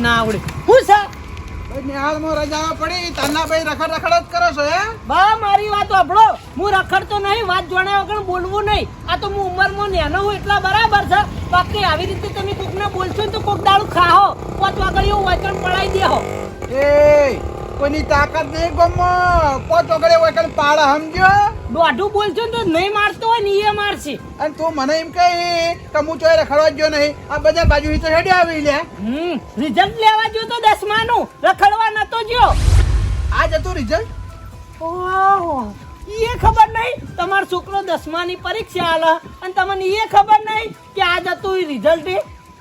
જ ના આવડે. હું છે? નિહાળમાં રજાઓ પડી. તાના ભાઈ રખડ રખડ જ કરો છો હે? બા મારી વાત આપણો હું રખડતો નહીં વાત જાણ્યા વગર બોલવું નહીં. આ તો હું ઉંમરમાં નેનો હું એટલા બરાબર છે. બાકી આવી રીતે તમે કોકને બોલશો ને તો કોક દાડું ખાહો. પાંચ વાગડીઓ વચન પડાઈ દેહો. એ કોઈની તાકાત નહીં ગમો. પોચ ઓગળે હોય કણ પાડા સમજો દોઢું બોલશો ને તો નહીં મારતો હોય ને એ મારશે. અને તું મને એમ કહે કે હું ચોય રખડવા જો નહીં. આ બજાર બાજુ તો હેડી આવી લે હમ રિઝલ્ટ લેવા જો તો દસમાનું. રખડવા નતો જો આ જતું રિઝલ્ટ ઓહો એ ખબર નહીં? તમારો છોકરો દસમાની પરીક્ષા આલે. અને તમને એ ખબર નહીં કે આ જતું રિઝલ્ટ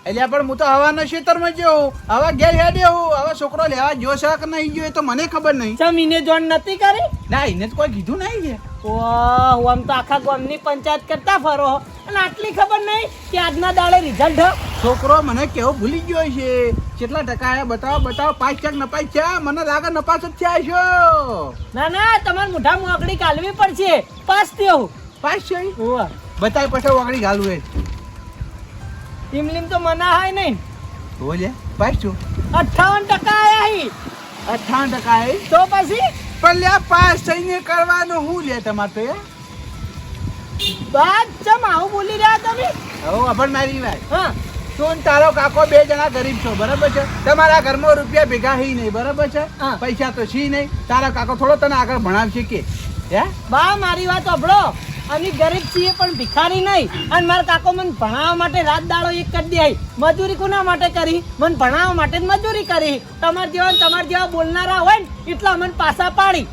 એટલે પણ હું તો હવાના ખેતરમાં જેવું હવે ઘેર હેડે હું. હવે છોકરો લેવા જો છે કે નહીં ગયો એ તો મને ખબર નહીં. જમીને જોન નથી કરી? ના એને તો કોઈ કીધું નહીં છે. ઓહ આમ તો આખા ગામની પંચાયત કરતા ફરો અને આટલી ખબર નહીં કે આજના દાડે રિઝલ્ટ છોકરો મને કેવો ભૂલી ગયો છે. કેટલા ટકા આયા બતાવો બતાવો. પાંચ ચક નપાસ છે? મને લાગે નપાસ જ થયા છો. ના ના તમારે મોઢા મોકડી કાલવી પડશે. પાસ થયો પાંચ છે? બતાય પછી વાગડી ગાલું એ. ઇમલીમ તો મના હાય નહીં. બોલે છું અઠાવન ટકા આયા હી અઠાવન ટકા એ તો પછી? પણ લ્યા પાસ થઈને કરવાનું હું લે તમારે તો બાદ ચમ આવું બોલી રહ્યા તમે? હવે અભણ મારી વાત. હા. તું તારો કાકો બે જણા ગરીબ છો બરાબર છે? તમારા ઘરમાં રૂપિયા ભેગા હી નહીં બરાબર છે. પૈસા તો છી નહીં. તારા કાકો થોડો તને આગળ ભણાવશે કે હે? બા મારી વાત સાંભળો. અમે ગરીબ છીએ પણ ભિખારી નહીં. અને મારા કાકો મને ભણાવવા માટે રાત દાડો એક કરી દે મજૂરી કોના માટે કરી? મને ભણાવવા માટે જ મજૂરી કરી. તમારા જેવા તમારા જેવા બોલનારા હોય ને, એટલા મને પાછા પાડી.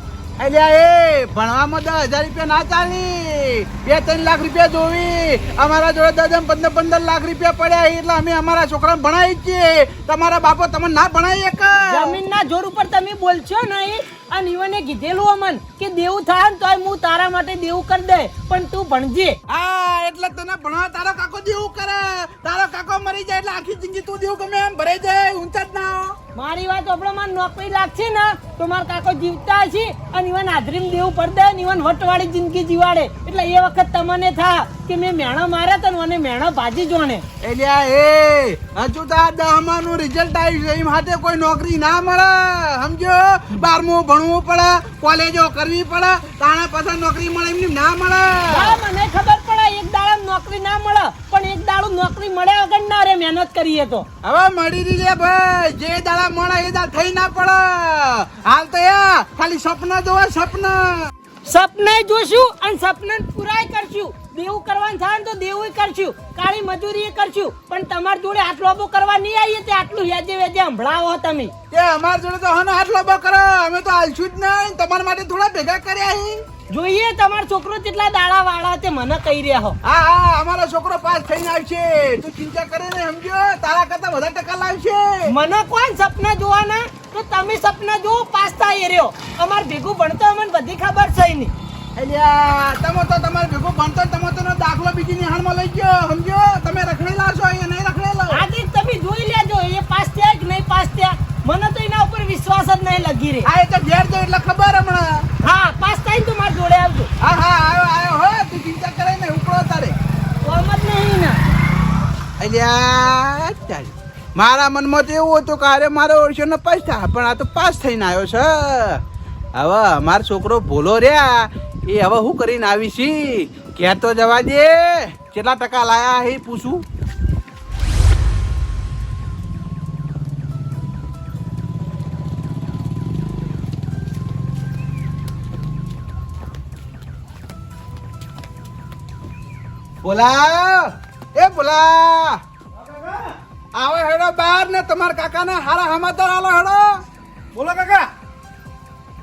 અલ્યા એ ભણવામાં દસ હજાર રૂપિયા ના ચાલી. બે ત્રણ લાખ રૂપિયા જોવી. અમારા જોડે દસ પંદર પંદર લાખ રૂપિયા પડ્યા એટલે અમે અમારા છોકરાને ભણાવી છીએ. તમારા બાપો તમને ના ભણાવી એક જમીનના જોર ઉપર તમે બોલશો નહીં. અને ઈવને કીધેલું અમન કે દેવું થાય ને તોય હું તારા માટે દેવું કરી દે પણ તું ભણજે. હા એટલે તને ભણવા તારો કાકો દેવું કરે. તારો કાકો મરી જાય એટલે આખી જિંદગી તું દેવું ગમે એમ ભરાઈ જાય ઊંચા જ ના. મારી વાત આપણે માં નોકરી લાગશે ને તો મારા કાકો જીવતા હશે અને ઈવન હાજરીમાં દેવું પડે ને ઈવન વટવાળી જિંદગી જીવાડે. એટલે એ વખત તમને થા કે મેં મેણો માર્યા તને અને મેણો ભાજી જોણે. એલિયા એ હજુ તો આ દહમાનું રિઝલ્ટ આવ્યું છે એમ હાથે કોઈ નોકરી ના મળે સમજો બારમું ભણવું પડે કોલેજો કરવી પડે તાણા પાછા નોકરી મળે એમની ના મળે. મને ખબર એક દાડો નોકરી ના મળે પણ એક દાડો નોકરી મળ્યા વગર ના રે મહેનત કરીએ તો. હવે મળી રહી ભાઈ જે દાડા મળે એ દાડા થઈ ના પડે. હાલ તો યા ખાલી સપના જોવે સપના. સપને જોશું અને સપના પૂરાય કરશું. દેવું કરવાનું થાય તો દેવું કરશું. કાળી મજૂરી કરશું. પણ તમારી જોડે આટલો બો કરવા નહીં આવીએ તે આટલું હેજે વેજે સંભળાવો તમે. તે અમારા જોડે તો હનો આટલો બો કરો. અમે તો આલશું જ નહીં. તમારા માટે થોડા ભેગા કર્યા છે જોઈએ તમારો છોકરો કેટલા દાડા વાળા તે મને કહી રહ્યા હો. હા હા અમારો છોકરો પાસ થઈને આવશે. તું ચિંતા કરે ને સમજો તારા કરતા વધારે ટકા લાવશે. મને કોણ સપના જોવાના? તો તમે સપના જો પાસ થાય રહ્યો. અમાર ભેગું ભણતો અમને બધી ખબર છે નહીં અલ્યા તમે તો તમારે ભેગું ભણતો તમે તો દાખલો બીજી નિહાળમાં લઈ ગયો સમજો તમે રખડેલા છો એ નહીં રખડેલો? આજે તમે જોઈ લેજો એ પાસ થયા કે નહીં પાસ થયા. મને તો એના ઉપર વિશ્વાસ જ નહીં લગી રહી. આ એ તો ઘેર જો એટલે ખબર હમણાં. હા પાસ થાય ને તો મારા જોડે આવજો. હા હા આવ્યો આવ્યો હો તું ચિંતા કરે ને ઉપડો તારે કોમ જ નહીં ને. અલ્યા ચાલ. મારા મનમાં તો એવું હતું કે અરે મારો ઓળશો પાસ થાય પણ આ તો પાસ થઈને આવ્યો છે. હવે મારો છોકરો ભોલો રહ્યા. એ હવે હું કરીને આવી છી? તો જવા દે. કેટલા ટકા લાયા એ પૂછું? બોલા. એ બોલા. આવે હેડો બાર ને તમારા કાકાને હારા સમાચાર આલો હેડો. બોલો કાકા.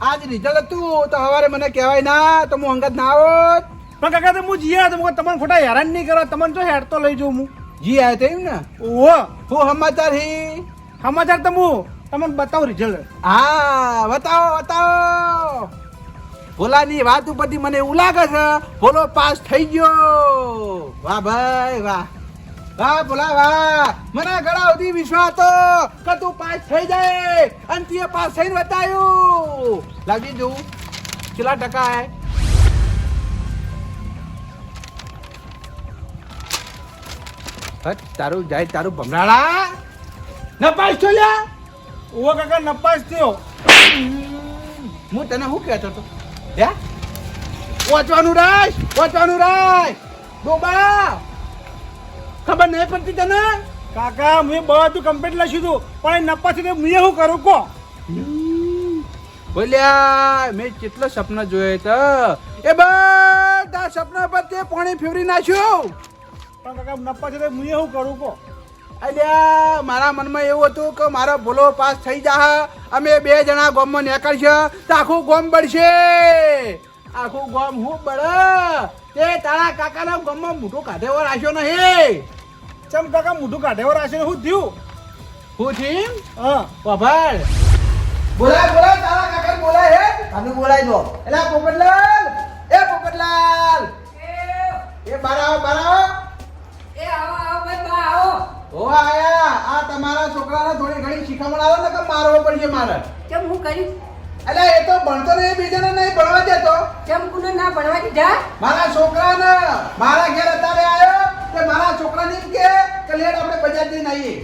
આજ રિઝલ્ટ હતું તો હવારે મને કહેવાય ના તો હું અંગત ના આવત પણ કાકા તો હું જીયા તો તમને ખોટા હેરાન નહીં કરો. તમને તો લઈ જઉં હું. જી આવ્યો તો એમ ને. ઓહો. હું સમાચાર હી. સમાચાર તો હું. તમને બતાવું રિઝલ્ટ હા બતાવો બતાવો. ભોલાની વાત ઉપરથી મને એવું લાગે છે ભોલો પાસ થઈ ગયો. વાહ ભાઈ વાહ. વાહ ભોલા વાહ. મને ઘણા સુધી વિશ્વાસ હતો કે તું પાસ થઈ જાય. અને તે પાસ થઈને બતાવ્યું લાગી જોઉં કેટલા ટકા હે? હટ તારું જાય તારું ભમરાળા? નપાસ થયો ઓ કાકા નપાસ થયો. હું તને શું કહેતો હતો? હે? વાંચવાનું રાખ વાંચવાનું રાખ ડોબા. ખબર નહીં પડતી તને? કાકા મેં બધું કમ્પ્લીટ લખ્યું હતું પણ એ નપાસ થયો મેં શું કરું કો બોલ્યા મેં કેટલા સપના જોયા હતા. એ બધા સપના પર તે પાણી ફેવરી નાખ્યું. પણ કાકા નપાસ થયો મેં શું કરું કો અલ્યા મારા મનમાં એવું હતું કે મારો ભૂલો પાસ થઈ જા અમે બે જણા ગોમમાં નીકળશે તો આખું ગોમ બળશે. આખું ગોમ હું બળ. તે તારા કાકાના ગોમમાં મોટું કાઢેવો રાખ્યો નહીં. ચમ કાકા મોઢું કાઢેવા રાશે શું થયું? હું થયું? હા. વભાડ બોલાય બોલાય તારા કાકા બોલાય હે. તમે બોલાય દો એલા પોપટલાલ. એ પોપટલાલ. એ. બારાઓ બારાઓ એ આવો આવો ભાઈ બા આવો. ઓ આયા આ તમારા છોકરાને થોડી ઘણી શીખમણ આવે ને કે મારવો પડશે મારે. કેમ હું કર્યું એટલે એ તો ભણતો નહીં બીજાને નહીં ભણવા દેતો. કેમ કુને ના ભણવા દીધા? મારા છોકરાને મારા ઘેર અત્યારે આવ્યો કે મારા છોકરાને એમ કે કે લેટ આપણે બજાર જઈને આવીએ.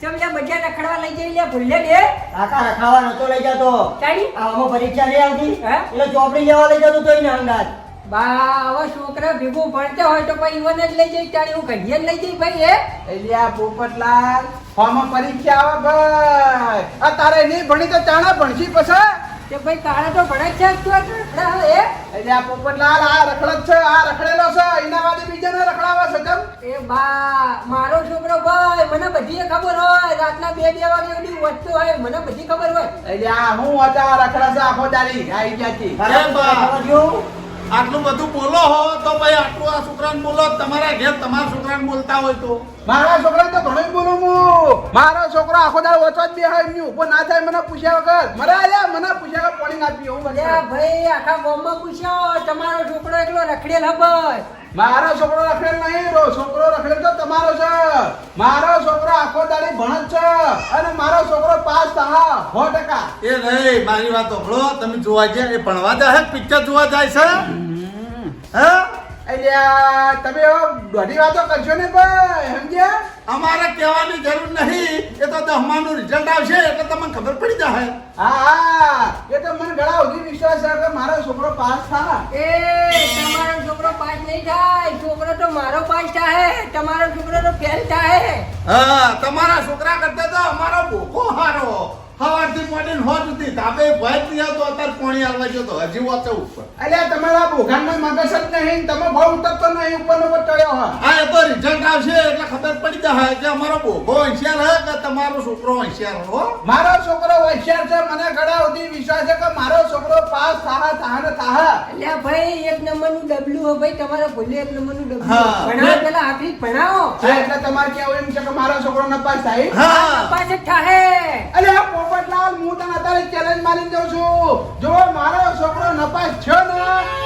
કેમ લે બજાર રખડવા લઈ જઈ લે ભૂલે દે કાકા રખાવા નતો લઈ જતો. તારી? આમાં પરીક્ષા નહીં આવતી. એટલે ચોપડી લેવા લઈ જતો તોય ને અંગાત બા આવા છોકરા ભેગું ભણતા હોય તો પછી ઈવન જ લઈ જઈ ત્યારે હું કહીએ જ લઈ જઈ ભાઈ એ એટલે આ પોપટલાલ ફોર્મમાં પરીક્ષા આવે ભાઈ. આ તારે નહીં ભણી તો ચાણા ભણશી પછી? કે ભાઈ તારા તો ભણે છે તું રખડા હે? એટલે આ પોપટલાલ આ રખડત છે આ રખડેલો છે એના વાદે બીજાને રખડાવે છે કેમ? એ બા મારો છોકરો ભાઈ મને બધી ખબર હોય રાતના બે બે વાગે સુધી વસ્તુ હોય મને બધી ખબર હોય. એટલે આ હું હતા રખડા છે આખો દાડી આઈ ગયા બા? આટલું બધું બોલો હો તો ભાઈ આટલું આ છોકરાને બોલો. તમારા ઘેર તમારા છોકરાને બોલતા હોય તો. મારા છોકરા તો ઘણો બોલું હું. મારો છોકરો આખો દાળ વચો જ બેહાય એમની ઉપર ના થાય મને પૂછ્યા વગર. મને આલ્યા મને પૂછ્યા વગર પાણી ના પીવું ભાઈ આખા ગામમાં પૂછ્યો તમારો છોકરો એકલો રખડેલ હે ભાઈ મારો છોકરો રખડેલ નહીં રો છોકરો રખડેલ તો તમારો છે. મારો છોકરો આખો દાડી ભણત છે અને મારો છોકરો પાસ થા સો ટકા. એ નહીં મારી વાત સાંભળો તમે જોવા જાય એ ભણવા જાય પિક્ચર જોવા જાય છે? હે? તમે દોઢી વાતો કરશો ને ભાઈ સમજ્યા? અમારે કહેવાની જરૂર નહીં. એ તો દહમાનું રિઝલ્ટ આવશે એટલે તમને ખબર પડી જાય હા હા. એ તો મને ઘણા સુધી વિશ્વાસ છે કે મારો છોકરો પાસ થા. એ તમારો છોકરો પાસ નહીં થાય. છોકરો તો મારો પાસ થાય તમારો છોકરો તો ફેલ થાય હા તમારા છોકરા કરતા તો અમારો ભૂખો હારો. સવારથી મોડીને હોત હતી તાપે ભય નહીં આવતો અત્યારે પાણી આવવા ગયો તો હજી વાંચે ઉપર. એટલે તમારા ભોગાનનો મગજ જ નહીં તમે બહુ ઉતરતો નહીં ઉપર નો ઉપર ચડ્યો હા હા એ તો રિઝલ્ટ આવશે એટલે ખબર પડી જાય. કે અમારો ભોગો હોશિયાર હે કે તમારો છોકરો હોશિયાર હો? મારો છોકરો હોશિયાર છે મને ઘણા સુધી વિશ્વાસ છે કે મારો છોકરો પાસ થાહા થાહા ને થાહા. એટલે ભાઈ એક નંબરનું ડબલું હો ભાઈ તમારે ભૂલે એક નંબરનું ડબલું હા. ભણાવો પેલા આખી ભણાવો. એટલે તમારે કેવું એમ છે કે મારો છોકરો નપાસ થાય. હા. પાસ જ થાય અરે પોપટલાલ હું તને અત્યારે ચેલેન્જ મારી દઉં છું. જો મારો છોકરો નપાસ છે ને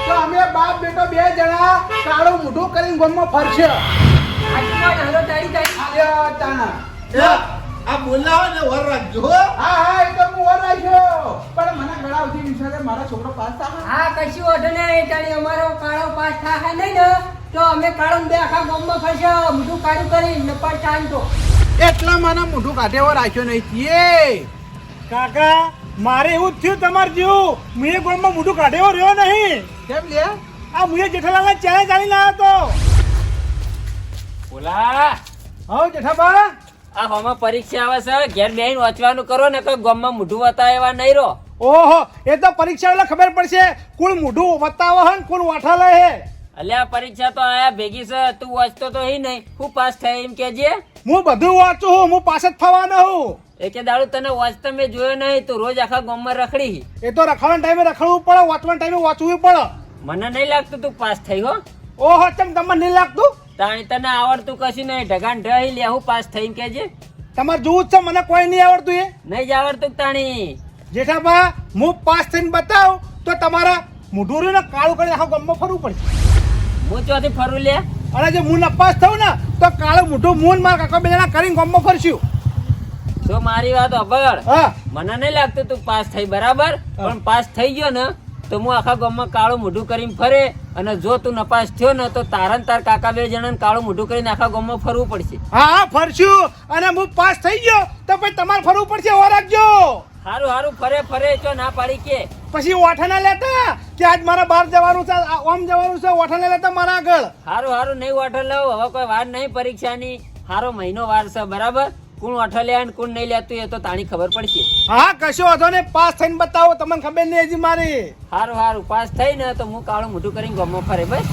તો અમે બાપ બેટો બે જણા કાળું મોઢું કરીને ગમમાં ફરશે. તાણા. આ બોલાવો ને વર રાખજો હા. હા એ તો હું વર રાખ્યો પણ મને ઘણા સુધી વિશ્વાસ મારા છોકરો પાસ થાય હા કશું વાંધો નહીં તાળી અમારો કાળો પાસ થાય નહીં ને તો અમે કાળો બે આખા ગામમાં ફરશે. મોઢું કાળું કરી નપાસ પાસ થાય તો. એટલા મને મોઢું કાઢેવો રાખ્યો નહીં. છીએ કાકા મારે એવું જ થયું તમારે જેવું. મુએ ગામમાં મોઢું કાઢેવો રહ્યો નહીં. કેમ લે? આ મુએ જેઠાલાલ ચાલે ચાલી ના હતો. બોલા. હા જેઠાબા. આ હોમાં પરીક્ષા આવે છે ઘેર બેહીને વાંચવાનું કરો ને કોઈ ગામમાં મોઢું એવા નહીં રહો. ઓહો એ તો પરીક્ષા એટલે ખબર પડશે. કુલ મોઢું વતાવો હન કુલ વાઠા લે હે. અલ્યા પરીક્ષા તો આયા ભેગી છે તું વાંચતો તો હી નહીં. હું પાસ થાય એમ કેજે. હું બધું વાંચું હું હું પાસ જ થવાનો હું. એકે દાડો તને વાંચતા મેં જોયો નહીં તો રોજ આખા ગામમાં રખડી એ તો રખડવાના ટાઈમે રખડવું પડે વાંચવાના ટાઈમે વાંચવું પડે. મને નહીં લાગતું તું પાસ થઈ હો. ઓહો ચમ તમને નહીં લાગતું? તાણી તને આવડતું કશું નહીં ઢગાન ઢહી લે હું પાસ થઈ એમ કેજે તમારે જોવું જ છે મને કોઈ નહીં આવડતું એ. નહીં જ આવડતું તાણી. જેઠાબા હું પાસ થઈને બતાવ તો તમારા મોઢું ને કાળું કરીને આખા ગામમાં ફરવું પડશે. હું ચોથી ફરું લે. અને જે હું નપાસ થઉં ને તો કાળું મોઢું મૂન મારા કાકા બે જણા કરીને ગામમાં ફરશું. તો મારી વાત અભળ મને નહીં લાગતું તું પાસ થઈ બરાબર? પણ પાસ થઈ ગયો ને તો હું આખા ગામમાં કાળું મોઢું કરીને ફરે. અને જો તું નપાસ થયો ને તો તારા તાર કાકા બે જણાને કાળું મોઢું કરીને આખા ગામમાં ફરવું પડશે. હા ફરશું. અને હું પાસ થઈ ગયો તો પછી તમારે ફરવું પડશે હો રાખજો હારું હારું ફરે ફરે ચો ના પાડી કે. પછી ઓઠા ના લેતા? કે આજ મારા બહાર જવાનું છે આમ ઓમ જવાનું છે ઓઠા ના લેતા મારા આગળ? હારું હારું નહીં ઓઠા લઉં હવે કોઈ વાર નહીં પરીક્ષાની. હારો મહિનો વાર છે બરાબર? કોણ વાઠો લે અને કોણ નહીં લેતું એ તો તાણી ખબર પડશે. હા કશો વાંધો ને પાસ થઈને બતાવો. તમને ખબર નહીં હજી મારી. હારું હારું. પાસ થઈ ને તો હું કાળું મોઢું કરીને ગામમાં ફરે બસ.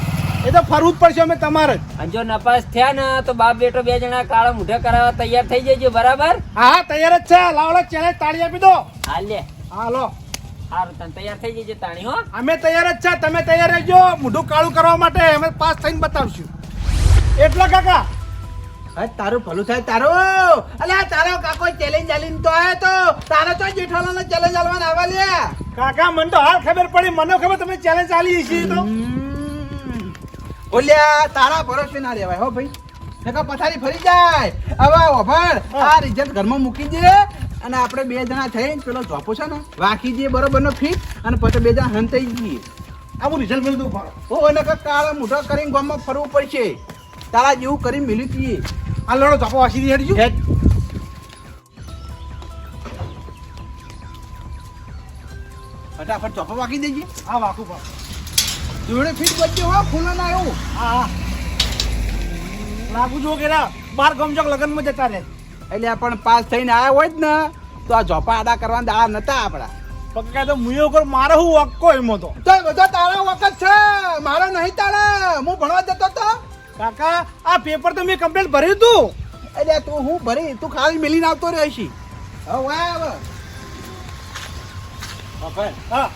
એ તો ફરવું જ પડશે અમે તમારે અને જો નપાસ થયા ને તો બાપ બેટો બે જણા કાળા મોઢા કરાવવા તૈયાર થઈ જજો બરાબર? હા તૈયાર જ છે. લાવડો ચેલેન્જ તાળી આપી દો. હાલ લે. હા લો. હારું તને તૈયાર થઈ જજો તાણી હો. અમે તૈયાર જ છે. તમે તૈયાર રહેજો મોઢું કાળું કરવા માટે. અમે પાસ થઈને બતાવશું. એટલા કાકા હા તારું ભલું થાય તારું! અલે તારો કાકો ચેલેન્જ આલીને તો આયો તો. તારો તો જેઠાલાલનો ચેલેન્જ આલવાના આવે લ્યા કાકા મને તો હાલ ખબર પડી. મને ખબર તમે ચેલેન્જ આલી છે તો. ઓલ્યા તારા ભરોસે ના રહેવાય હો ભાઈ. નકા પથારી ફરી જાય. હવે ઓભણ આ રિઝલ્ટ ઘરમાં મૂકી દે. અને આપણે બે જણા થઈને પેલો જોપો છે ને વાંકી જઈએ બરોબર નો ફી અને પછી બે જણા હંતાઈ જઈએ. આવું રિઝલ્ટ મળ્યું તું ઓ નકા કાળા મોઢો કરીને ગામમાં ફરવું પડશે. તારા જેવું કરી મિલી તીએ. આ લડો ચાપો વાસી દી હેડજો. હેડ. ફટાફટ ચોપો વાકી દેજે. હા વાકુ પા જોડે ફીટ બચ્યો હો ફૂલો ના એવું હા લાગુ જો કે બાર ગમજોક લગનમાં જતા રહે. એટલે આ પણ પાસ થઈને આવ્યા હોય જ ને તો આ ઝોપા આડા કરવાના આ નતા આપણા પક્કા તો મુયો કર મારે હું વક્કો એમાં તો. તો બધો તારા વખત છે મારો નહીં તારે. હું ભણવા જતો તો. કાકા આ પેપર તો મેં કમ્પ્લેટ ભર્યું તું. એટલે તું હું ભરી? તું ખાલી મિલીને આવતો રહેશી હવે હવે. હા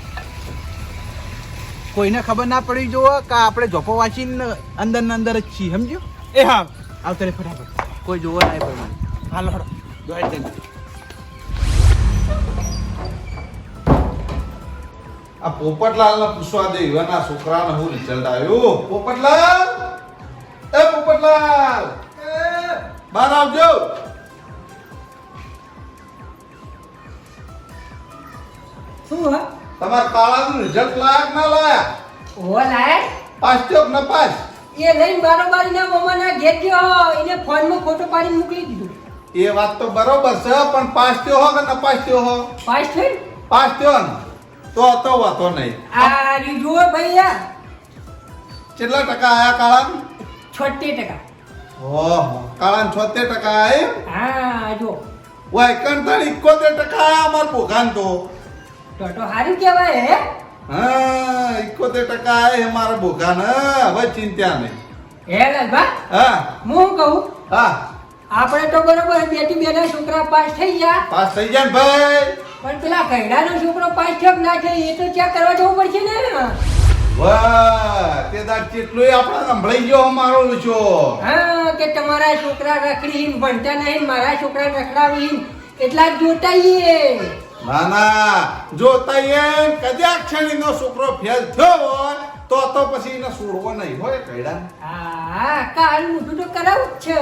કોઈને ખબર ના પડી જો કે આપણે જોપો વાંચીને અંદર ને અંદર જ છીએ સમજ્યો? એ હા. આવતો રે ફટાફટ. કોઈ જોવા ના પડે હાલો હડો દોડ આ પોપટલાલ ને પૂછવા દે એવાના છોકરાને હું રિઝલ્ટ આવ્યું પોપટલાલ? એ પોપટલાલ! બહાર આવજો! શું હા? તમારા કાળાનું રિઝલ્ટ લાયક ના લાયા. ઓ લાય પાસ થયો ન પાસ એ લઈને બારોબારી ના મમ્માના ઘેર ગયો એને ફોનમાં ફોટો પાડીને મોકલી દીધો. એ વાત તો બરોબર છે પણ પાસ થયો હો કે ન પાસ થયો હો? પાસ થઈ? પાસ થયો ને. તો તો વાતો નહીં. આ ભાઈ આ. કેટલા ટકા આયા કાળા છોતેર ટકા. ઓહો કાળાને છોતેર ટકા એ હા જો. વાય કંટાળી ઇકોતેર ટકા અમાર ભોગાન તો. તો તો સારું કહેવાય હે? હા ઇકોતેર ટકા આયા અમારા ભોગાન હવે ચિંતા નહીં. હે લાલભા? હા. હું કહું? હા. આપણે તો બરોબર બેટી બેના છોકરા પાસ થઈ ગયા. પાસ થઈ ગયા ભાઈ? પણ પેલા કૈડાનો છોકરો પાસ થયો ના થયો એ તો ચેક કરવા જવું પડશે ને. વાહ તે દાડ કેટલું આપણે સંભળાઈ ગયો મારો લુચો હા કે તમારા છોકરા રખડી ભણતા નહીં મારા છોકરા રખડાવી એટલા જોતાઈએ. ના ના કદાચ ક્ષણીનો છોકરો ફેલ થયો હોય તો તો પછી એને છોડવો નહીં હોય કૈડા હા કાલ મોટું તો કરાવું છે.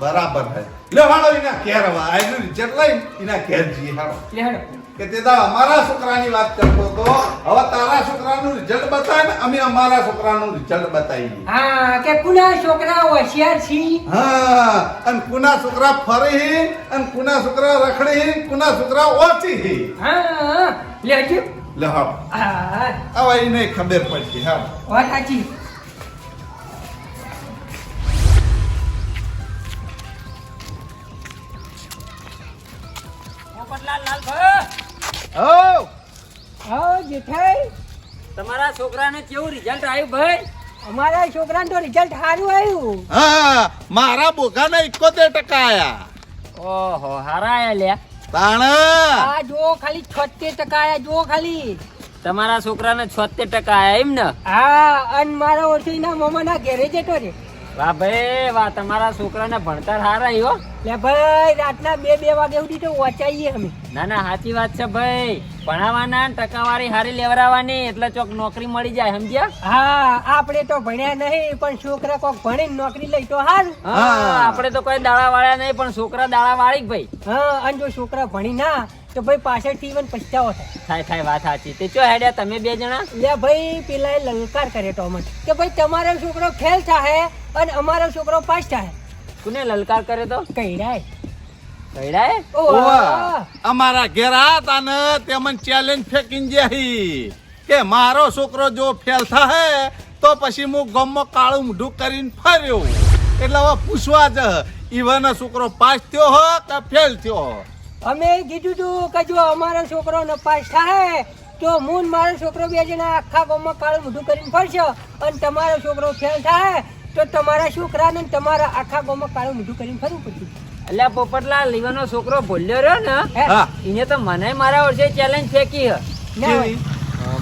બરાબર છે. લે એના ઘેર હવે. આયનું રિઝલ્ટ લઈને એના ઘેર જઈએ હાલો. લે હેડો. કે તે દા અમારા છોકરાની વાત કરતો તો હવે તારા છોકરાનું રિઝલ્ટ બતાય ને અમે અમારા છોકરાનું રિઝલ્ટ બતાવીએ. હા કે કુના છોકરા હોશિયાર છી હા અને કુના છોકરા ફરી અને કુના છોકરા રખડી કુના છોકરા ઓછી. હા લેજો લે હા. હવે એને ખબર પડશે હા વાત સાચી. પોપટલાલ લાલભાઈ હો હા જેઠાઈ. તમારા છોકરાને કેવું રિઝલ્ટ આવ્યું ભાઈ? અમારા છોકરાને તો રિઝલ્ટ સારું આવ્યું. હા મારા બોઘાના એકોતેર ટકા આયા. ઓહો હારા આયા લ્યા. તાણ આ જો ખાલી છોતેર ટકા આયા જો ખાલી. તમારા છોકરાને છોતેર ટકા આયા એમ ને? હા અને મારા ઓછીના મમ્માના ઘેરે જતો રે વાહ ભાઈ વાહ તમારા છોકરાને ભણતર હારા આવ્યો લે ભાઈ રાતના બે બે વાગે સુધી તો વચાઈએ અમે. ના ના સાચી વાત છે ભાઈ. ભણાવવાના ટકાવારી હારી લેવરાવાની એટલે ચોક નોકરી મળી જાય સમજ્યા? હા આપણે તો ભણ્યા નહીં પણ છોકરા કોક ભણીને નોકરી લઈ તો હાલ. હા આપણે તો કોઈ દાડા વાળા નહીં પણ છોકરા દાડા વાળી ભાઈ. હા અને જો છોકરા ભણી ના તો ભાઈ પાછળથી ઇવન પછતાવો થાય. થાય થાય વાત સાચી. તે ચો હેડ્યા તમે બે જણા? લે ભાઈ પેલા એ લલકાર કરે ટોમન કે ભાઈ તમારો છોકરો ખેલ થાય અને અમારો છોકરો પાસ થાય કોને લલકાર કરે તો? કઈરાય કઈડાએ ઓ ઓવા. અમારા ઘેર હતા ને તેમને ચેલેન્જ ફેંકીને જાય કે મારો છોકરો જો ફેલ થાય તો પછી હું ગમમાં કાળું મૂઢું કરીને ફર્યો. એટલે હવે પૂછવા જ ઈવન છોકરો પાસ થયો હો કે ફેલ થયો હો અમે કીધું તું કે જો અમારો છોકરો નપાસ થાય તો હું મારો છોકરો બે જણા આખા ગામમાં કાળું મોઢું કરીને ફરશો. અને તમારો છોકરો ફેલ થાય તો તમારા છોકરાને તમારા આખા ગામમાં કાળું મોઢું કરીને ફરવું પડશે. એટલે પોપટલાલ લીવાનો છોકરો ભૂલ્યો રહ્યો ને એને તો મને મારા વર્ષે ચેલેન્જ ફેંકી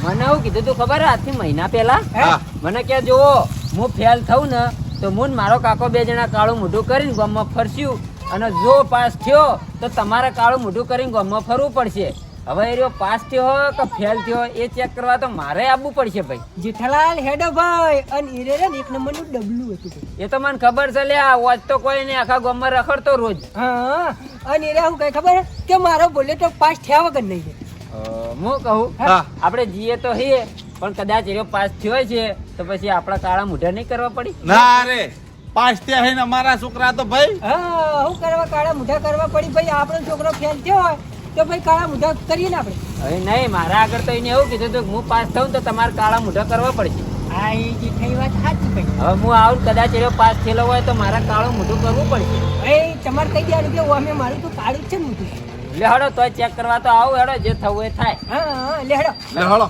મને હું કીધું તું ખબર? આજથી મહિના પહેલા? મને કે જો હું ફેલ થઉં ને તો હું મારો કાકો બે જણા કાળું મોઢું કરીને ગામમાં ફરસ્યું. અને જો પાસ થયો તો તમારે કાળું મોઢું કરીને ગામમાં ફરવું પડશે. હવે એ રહ્યો પાસ થયો હોય કે ફેલ થયો એ ચેક કરવા તો મારે આવવું પડશે ભાઈ. જેઠાલાલ હેડો ભાઈ. અને ઈરે રે ને એક નંબરનું ડબલું હતું એ તો મને ખબર છે લે આ વોચ તો કોઈ નહીં આખા ગામમાં રખડતો રોજ. હા અને ઈરે હું કઈ ખબર? હે? કે મારો બોલે તો પાસ થયા વગર નહીં હું કહું? આપણે જઈએ તો હે પણ કદાચ એ પાસ થયો છે તો પછી આપણા કાળા મોઢા નહીં કરવા પડી? ના રે. પાસ થયા હે ને અમારા છોકરા તો ભાઈ. હા હું કરવા કાળા મુઢા કરવા પડી ભાઈ આપણો છોકરો ફેલ થયો હોય તો ભાઈ કાળા મુઢા કરીએ ને આપણે. હવે નહીં મારા આગળ તો એને એવું કીધું હતું કે હું પાસ થઉં તો તમારે કાળા મુઢા કરવા પડશે. આ એ જે થઈ વાત સાચી ભાઈ. હવે હું આવું કદાચ એનો પાસ થયેલો હોય તો મારા કાળું મોઢું કરવું પડશે. ભાઈ તમારે કહી દેવાનું કે અમે મારું તો કાળું જ છે મોઢું એટલે હડો તોય ચેક કરવા તો આવું હેડો જે થવું એ થાય. હા હા લે હેડો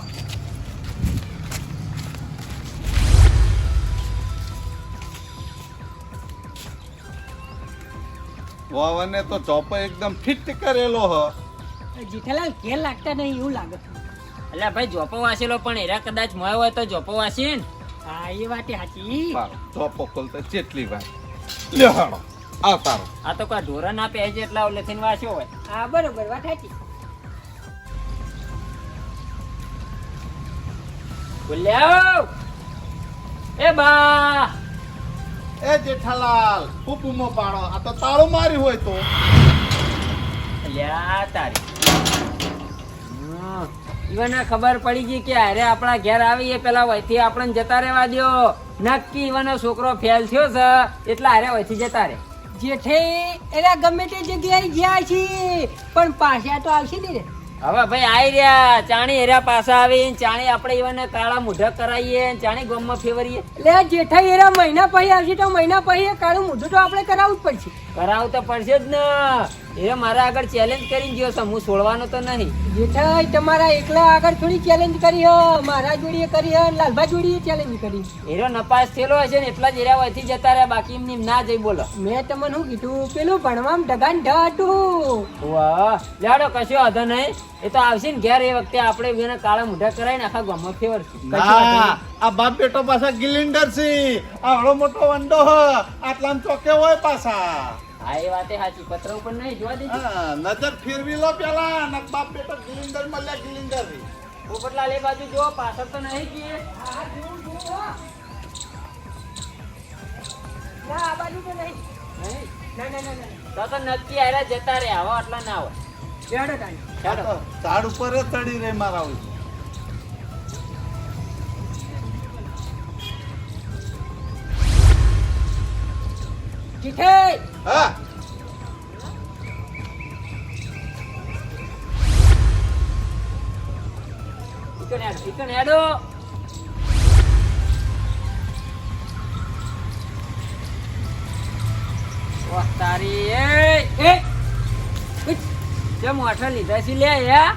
વાવને તો ચોપો એકદમ ફિટ કરેલો હ. જીઠાલાલ કે લાગતા નહીં એવું લાગે. એટલે ભાઈ જોપો વાસેલો પણ એરા કદાચ મોય હોય તો જોપો વાંચીએ ને. હા એ વાત સાચી. ચોપો ખોલતા જેટલી વાર. લે હાડો આ તારો. આ તો કા ઢોરા ના પહેજે છે એટલા ઓલેથી વાસ્યો હોય. હા બરોબર વાત સાચી. બોલ્યા એ બા! એ જેઠાલાલ ફૂફુમો પાડો. આ તો તાળું માર્યું હોય તો. લ્યા તારી. હમ. ઈવને ખબર પડી ગઈ કે અરે આપણા ઘેર આવી એ પેલા વહીથી આપણને જતા રહેવા દો નક્કી ઈવનો છોકરો ફેલ થયો છે એટલે અરે વયથી જતા રહે. જેઠે એના ગમે તે જગ્યાએ ગયા છે પણ પાછા તો આવશે ને. રે હવે ભાઈ આવી રહ્યા. ચાણી એરા પાછા આવી ચાણી આપણે ઈવને કાળા મૂઢા કરાવીએ ચાણી ગોમમાં ફેવરીએ. એટલે જેઠા એરા મહિના પછી આવશે તો મહિના પછી કાળું મૂઢું તો આપણે કરાવવું જ પડશે. કરાવવું તો પડશે જ ને. એ મારા આગળ ચેલેન્જ કરીને ગયો છે હું છોડવાનો તો નહીં. જેઠાઈ તમારા એકલા આગળ થોડી ચેલેન્જ કરી હ. મારા જોડીએ કરી હ લાલભા જોડીએ ચેલેન્જ કરી. એરો નપાસ થયેલો હશે ને એટલા જ એરા જતા રહ્યા બાકી એમની ના જઈ બોલો. મેં તમને શું કીધું? પેલું ભણવામાં ડગાન ઢ હતું વાહ જાડો કશો વાંધો નહીં. એ તો આવશે ને ઘેર એ વખતે આપણે બેને કાળા મુઢા કરાવીને આખા ગામમાં નહીં. આ બાપ બેટો પાછા ગિલિન્ડર છે. આવડો મોટો વંડો હ. આટલામ ચોકે હોય પાછા. હા એ વાતે સાચી પત્ર ઉપર નહીં જોવા દેજો હા, નજર ફેરવી લો પેલા ને બાપ બેટો ગિલિન્ડર મળ્યા ગિલિન્ડર પોપટલાલ એ બાજુ જો પાછળ તો નહીં જઈએ ના આ બાજુ તો નહીં નહીં ના ના ના ના તો તો નક્કી આયરા જતા રહે આવો આટલા ના હોય લેડો તાણી. ચાલો ઝાડ ઉપર જ ચડી રહી મારા હોય જેઠાઈ, હા. એ એ. ઉચ. કેમ મોટર લીધા છે લે યા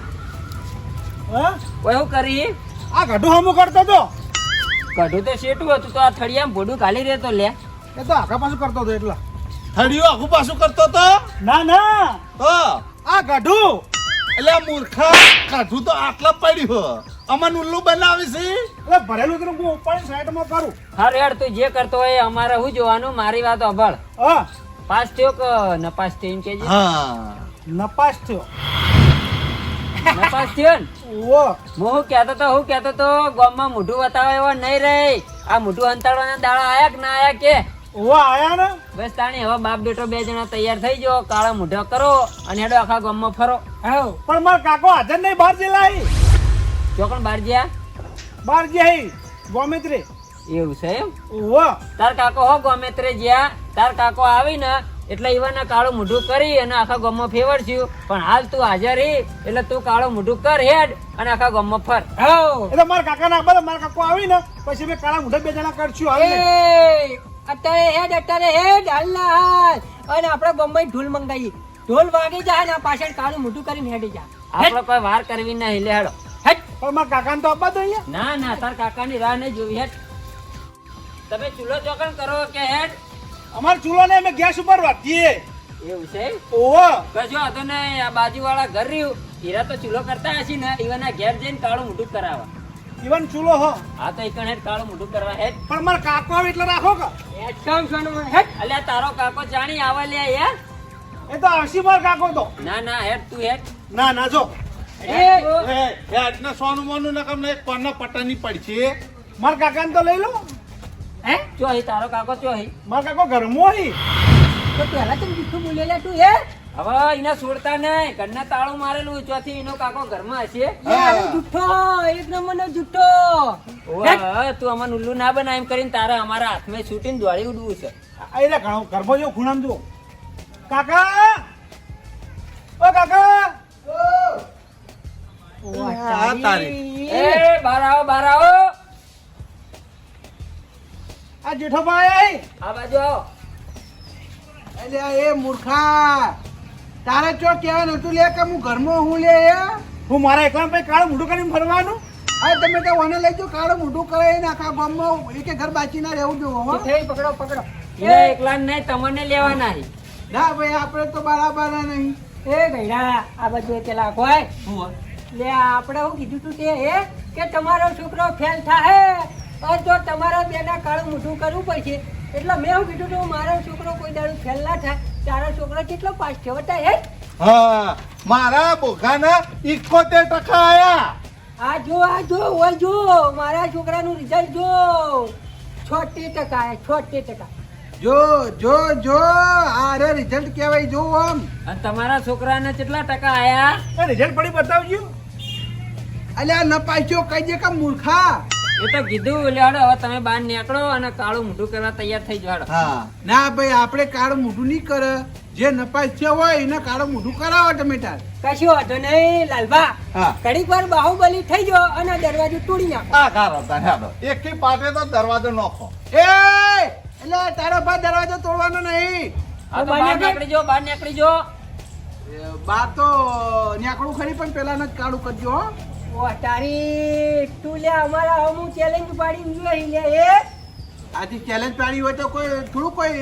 હા? એવું કરી? આ ગઢું હમું કરતો તો. કઢું તો શેટું હતું તો આ થળિયામાં ભોડું ખાલી રહેતો લે. એ તો આખા પાછું કરતો હતો એટલા. થડિયું આખું પાછું કરતો તો? ના ના. તો? આ કાઢું એટલે મૂર્ખા કાઢું તો આટલા પડ્યું અમન ઉલ્લુ બનાવી છે એટલે ભરેલું હતું હું ઉપાડી સાઈડમાં કરું હા રેડ તું જે કરતો હોય અમારે હું જોવાનું? મારી વાત અભળ. હા. પાસ થયો કે નપાસ થયો એમ કેજે હા. નપાસ થયો. નપાસ થયો ને? ઓ હું કહેતો તો હું કહેતો તો ગામમાં મોઢું બતાવે એવો નહીં રહે આ મોઢું અંતાડવાના દાડા આયા કે ના આયા કે? ઓવા આયા ને? બસ તાણી હવે બાપ બેટો બે જણા તૈયાર થઈ જાઓ કાળા મૂઢો કરો અને હેડો આખા ગામમાં ફરો. હાઉ પણ મારા કાકો હાજર નહીં બહાર જેલા ચોકણ જો જ્યાં બહાર ગયા? ગોમિત્રી. એવું છે એમ? ઓવા તાર કાકો હો ગમે ગયા. તાર કાકો આવી ને એટલે ઈવાના કાળું મોઢું કરી અને આખા ગામમાં ફેવરસ્યું પણ હાલ તું હાજર હી એટલે તું કાળું મોઢું કર હેડ અને આખા ગામમાં ફર. એટલે મારા કાકા ના બધા મારા કાકો આવી ને પછી મેં કાળા મોઢા બે જણા કરશું આવી અત્યારે હેડ અત્યારે હેડ હાલના અને આપણે બમ્બઈ ઢોલ મંગાવી ઢોલ વાગી જાય ને પાછળ કાળું મોટું કરીને હેડી જા આપણે કોઈ વાર કરવી નહીં લે હેડો. હેડ. પણ મારા કાકાને તો આપવા દો અહીંયા. ના ના તાર કાકાની રાહ નહીં જોવી હેડ. તમે ચૂલો ચોકણ કરો કે હેડ? અમારો ચૂલો ને અમે ગેસ ઉપર વાતીએ એવું છે? ઓહો. ઓવા કશો હતો ને આ બાજુવાળા ઘર રહ્યું. હીરા તો ચૂલો કરતા હશે ને ઈવાના ઘેર જઈને કાળું મોઢું કરાવવા. ઇવન ચૂલો હો. હા તો એકણ હેડ કાળો મોઢું કરવા હેડ. પણ માર કાકો આવે એટલે રાખો કે. હેડ કામ સોનું હેડ. અલ્યા તારો કાકો જાણી આવે લે યાર. એ તો આવશી માર કાકો તો. ના ના હેડ તું હેડ. ના ના જો. એ એ ના સોનું મોનું ના કામ એક કોના પટાની પડશે. મારા કાકાને તો લઈ લો. હે? ચોહી તારો કાકો ચોહી માર કાકો ઘરમાં હી તો પહેલા તમે જુઠ્ઠું બોલેલા તું હે હવે એને છોડતા નહીં. ઘરના તાળું મારેલું ચોથી એનો કાકો ઘરમાં હશે. જુઠ્ઠો એક નંબરનો જુઠ્ઠો. તું અમાર ઉલ્લુ ના બના એમ કરીને તારે અમારા હાથમાં છૂટીને દોડી ઉડવું છે. એટલે ઘણો ઘરમાં જો ખૂણામ જો કાકા! ઓ કાકા! આ તારી. એ બાર આવો બાર આવો. આ આ બાજુ આવો. અલ્યા એ મૂર્ખા. તારે ચો કહેવા નતું લે કે હું ઘરમાં હું લે એ? હું મારા એકલા ભાઈ કાળું મોઢું કરીને ફરવાનું? આ તમે તો ઓને લઈ જાઓ કાળું મોઢું કરે ને આખા ગામમાં એક ઘર બાચી ના રહેવું જોવો પકડો પકડો. એ. એકલા નહીં તમને લેવાના. ના ભાઈ આપણે તો બરાબર નહીં. એ ભૈરા આ બધું પેલા કોઈ લે આપણે હું કીધું તું કે હે કે તમારો છોકરો ફેલ થાય અને જો તમારા બેના કાળું મોઢું કરવું પડશે. એટલે મેં હું કીધું તું મારો છોકરો કોઈ દાડું ફેલ ના થાય. તારો છોકરો કેટલો પાસ થયો બતા હે? હા મારા બોઘાના ઇકોતેર ટકા આયા. આ જો આ જો ઓય જો મારા છોકરાનું રિઝલ્ટ જો. છોતેર ટકા આયા છોતેર ટકા. જો જો જો આરે રિઝલ્ટ કહેવાય જો આમ. અને તમારા છોકરાને કેટલા ટકા આયા? રિઝલ્ટ પડી બતાવજો. અલ્યા ન પાછો કઈ દે કે મૂર્ખા. એ તો કીધું એટલે હેડો હવે તમે બહાર નીકળો અને કાળું મોઢું કરવા તૈયાર થઈ જાઓ હા. ના ભાઈ આપણે કાળું મોઢું નહીં કરે. જે નપાસ છે હોય એને કાળું મોઢું કરાવો તમે તાર. કશું વાંધો નહીં લાલબા હા. ઘડીક વાર બાહુબલી થઈ ગયો અને દરવાજો તોડી નાખો. હા કારો તાર હેડો એકી પાટે તો દરવાજો નોખો. એ! એટલે તારો ભાઈ દરવાજો તોડવાનો નહીં. બહાર નીકળી જો બહાર નીકળી જો બા તો નીકળું ખરી પણ પેલા જ કાળું કરજો હો. તારી તું લે અમારા હમું ચેલેન્જ પાડી નહીં લે એ. આથી ચેલેન્જ પાડી હોય તો કોઈ થોડું કોઈ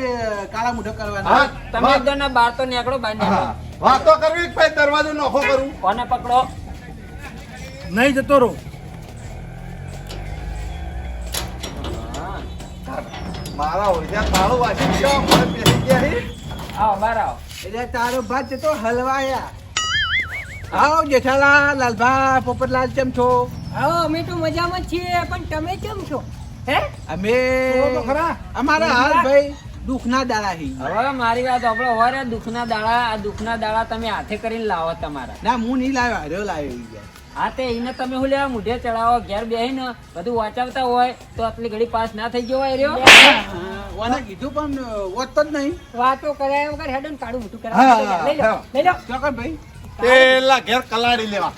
કાળા મોઢા કરવાના. તમે એક જણા તો નીકળો બહાર નીકળો. વાતો કરવી ભાઈ દરવાજો નોખો કરું. કોને પકડો? નહીં જતો રહું. મારા ઓળખ્યા તાળું વાંચી ગયો મને બેસી ગયા હી. આવો એટલે તારો ભાત જતો હલવાયા. આવો જેઠાલાલ લાલભા પોપટલાલ કેમ છો? આવો અમે તો મજામાં છીએ પણ તમે કેમ છો? હે? અમે તો ખરા. અમારા હાલ ભાઈ દુખના દાડા હી. હવે મારી વાત આપણો હોરે દુખના દાડા આ દુખના દાડા તમે હાથે કરીને લાવો તમારા. ના હું નહીં લાવ્યો હાર્યો લાવ્યો હા તે એને તમે હું લેવા મુઢે ચડાવો ઘેર બેહીને બધું વાંચાવતા હોય તો આટલી ઘડી પાસ ના થઈ ગયો હોય રહ્યો? હા, કીધું પણ વોત જ નહીં. વાતો કરાય વગર હેડન કાઢું મૂઠું કરાય લઈ લો લઈ લો. ચોકર ભાઈ. પેલા ઘેર કલાડી લેવા.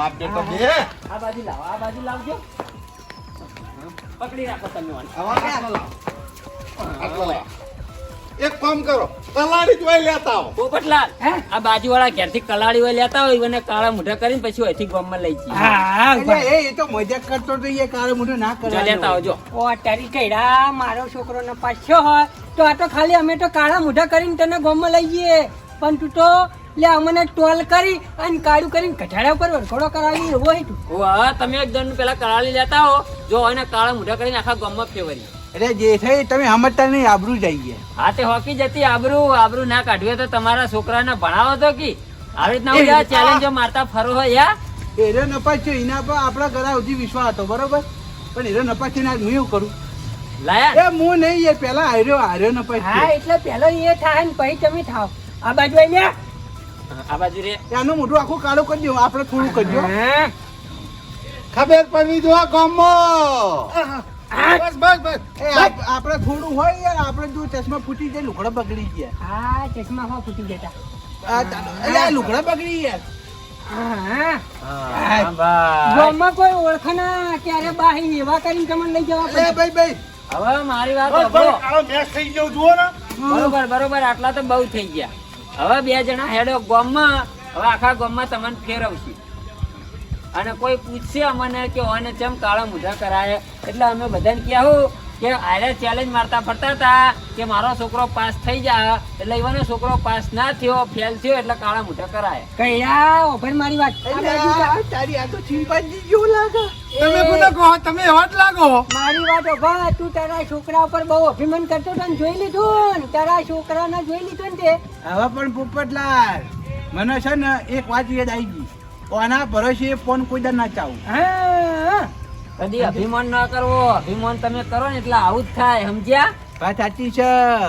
બાપ બેટો બે. આ બાજુ લાવો આ બાજુ લાવજો. પકડી રાખો તમે આટલો લાવો. આટલો લાવો. એક કામ કરો કલાડી જોઈ લેતા આવો. પોપટલાલ હે? આ બાજુવાળા ઘેરથી કલાડી હોય લેતા હોય એને કાળા મોઢા કરીને પછી અહીંથી ગામમાં લઈ જઈએ. હા એ એ તો મજાક કરતો તો એ કાળા મોઢો ના જો કરે લેતા આવજો. ઓ તારી કઈડા મારો છોકરો ને પાછો હોય તો આ તો ખાલી અમે તો કાળા મોઢા કરીને તને ગોમમાં લઈ જઈએ. પણ તું તો લે અમને ટોલ કરી અને કાળું કરીને કઠાડા ઉપર વરઘોડો કરાવી એવો હે તું. ઓવા, તમે એક દંડ પેલા કરાવી લેતા હો. જો એને કાળા મોઢા કરીને આખા ગામમાં ફેવરી. એટલે જે થઈ તમે સમજતા નહીં આબરૂ જઈએ હા તે હોકી જતી આબરૂ આબરૂ ના કાઢવે તો તમારા છોકરાને ભણાવો તો કી. આવી રીતના હું યાર ચેલેન્જો મારતા ફરો હો યા એરો નપાસ છે એના પર આપણા ઘર સુધી વિશ્વાસ હતો બરોબર? પણ એરો નપાસ છે ને હું એવું કરું? લાયા. એ હું નહીં એ પેલા હાર્યો હાર્યો નપાસ હા એટલે પેલો એ થાય ને પછી તમે થાવ. આ બાજુ લે આ બાજુ રે. એનું મોઢું આખું કાળું કરી દો આપણે થોડું કરજો ખબર પડવી જો ગામમાં બસ બસ બસ. આપણે થોડું હોય યાર આપણે જો ચશ્મા ફૂટી જાય લુગડા બગડી ગયા. હા ચશ્મા હો ફૂટી જતા આ ચાલો. એટલે આ લુગડા બગડી યાર હા હા, બસ. ગામમાં કોઈ ઓળખના ક્યારે બાહી એવા કરીને તમને લઈ જવા ભાઈ ભાઈ. હવે મારી વાત થઈ જવું જુઓ ને. બરોબર બરોબર આટલા તો બહુ થઈ ગયા. હવે બે જણા હેડો ગોમમાં હવે આખા ગોમમાં તમને ફેરવશું. અને કોઈ પૂછશે અમને કે ઓને ચમ કાળા મોઢા કરાય? એટલે અમે બધાને કહેવું કે આરે ચેલેન્જ મારતા ફરતા હતા કે મારો છોકરો પાસ થઈ જાય એટલે એવાનો છોકરો પાસ ના થયો ફેલ થયો એટલે કાળા મૂઢા કરાય. કયા? ઓભર મારી વાત. જા. તારી આ તો ચિંપાંજી જેવું લાગે. તમે કોને કહો તમે એવા જ લાગો. મારી વાત ઓભર તું તારા છોકરા ઉપર બહુ અભિમાન કરતો હતો ને જોઈ લીધું ને? તારા છોકરાને જોઈ લીધું ને તે? હવે પણ પોપટલાલ મને છે ને એક વાત યાદ આવી ગઈ. આના ભરોસે ફોન કોઈ દર ના ચાવું. હા. કદી અભિમાન ના કરવો. અભિમાન તમે કરો ને એટલે આવું જ થાય સમજ્યા? વાત સાચી છે.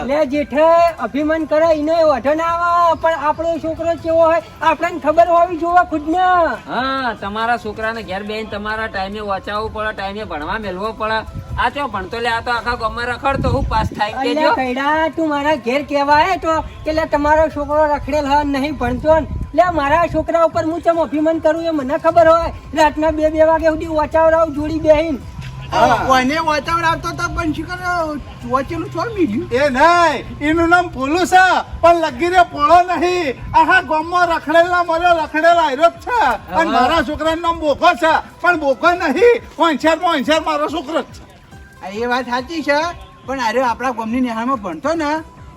લે જેઠે અભિમાન કરે એને વાંધો ના આવે પણ આપણો છોકરો કેવો હોય આપણને ખબર હોવી જોવે ખુદને. હા તમારા છોકરાને ઘેર બેન તમારા ટાઈમે વાંચાવવું પડે ટાઈમે ભણવા મેળવો પડે. આ ચો ભણતો લે આ તો આખા ગામમાં રખડતો હું પાસ થાય કે જો કઈડા તું મારા ઘેર કહેવાય તો કે લે તમારો છોકરો રખડેલ હ નહીં ભણતો લે મારા છોકરા ઉપર હું ચમ અભિમાન કરું એ મને ખબર હોય. રાતના બે બે વાગે સુધી વાચાવરાવ જોડી બેહીન. કોને વાતાવરણ આવતો તો પણ શીખર વચેલું છો બીજું એ નહીં એનું નામ ભૂલું છે પણ લગીરે પોળો નહીં. આખા ગામમાં રખડેલા મળ્યો રખડેલા આવ્યો છે. અને મારા છોકરાનું નામ બોકો છે પણ બોકો નહીં. હોંશિયારમાં હોંશિયાર મારો છોકરો જ છે. એ વાત સાચી છે પણ અરે આપણા ગામની નિહાળમાં ભણતો ને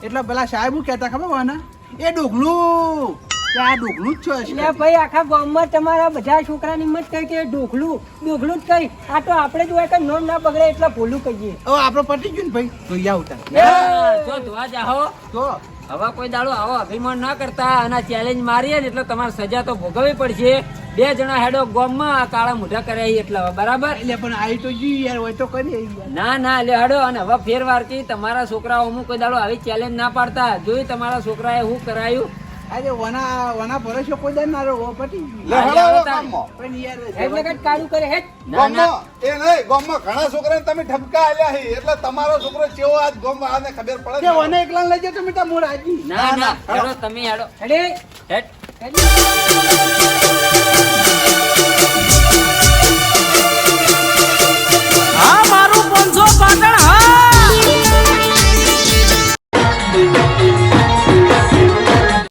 એટલે પેલા સાહેબ કહેતા ખબર વાના એ ડોગલું. આ ડોગલું જ છે લે ભાઈ આખા ગામમાં તમારા બધા છોકરાની મત કહી કે ડોકલું ડોકલું જ કહી આ તો આપણે જ હોય કે નોમ ના બગડે એટલે ભૂલું કહીએ. હવે આપણો પટી ગયું ને ભાઈ ધોઈ આવતા હા, જો ધોવા જાહો. તો? હવે કોઈ દાડો આવો અભિમાન ના કરતા અને ચેલેન્જ મારીએ ને એટલે તમારે સજા તો ભોગવવી પડશે. બે જણા હેડો ગોમમાં કાળા મોઢા કર્યા એટલે બરાબર? એટલે પણ તો જી યાર હોય તો કરી ના ના એટલે હેડો અને હવે ફેર વારતી તમારા છોકરાઓ અમુક કોઈ દાડો આવી ચેલેન્જ ના પાડતા. જોઈ તમારા છોકરાએ હું કરાયું? અરે વના વના ભરોસો કોઈ દર ના રહ્યો પટી લે હળો હવે હળો તાણ. ગામમાં. પણ યાર એટલે કે કાળું કરે હે? ના ના. એ નહીં ગામમાં ઘણા છોકરાને તમે ઠપકા આલ્યા છે એટલે તમારો છોકરો કેવો આજ ગામમાં આને ખબર પડે કે વને એકલા લઈ જતો મેં મોર આજી ના ના તમે હેડો. હેડ.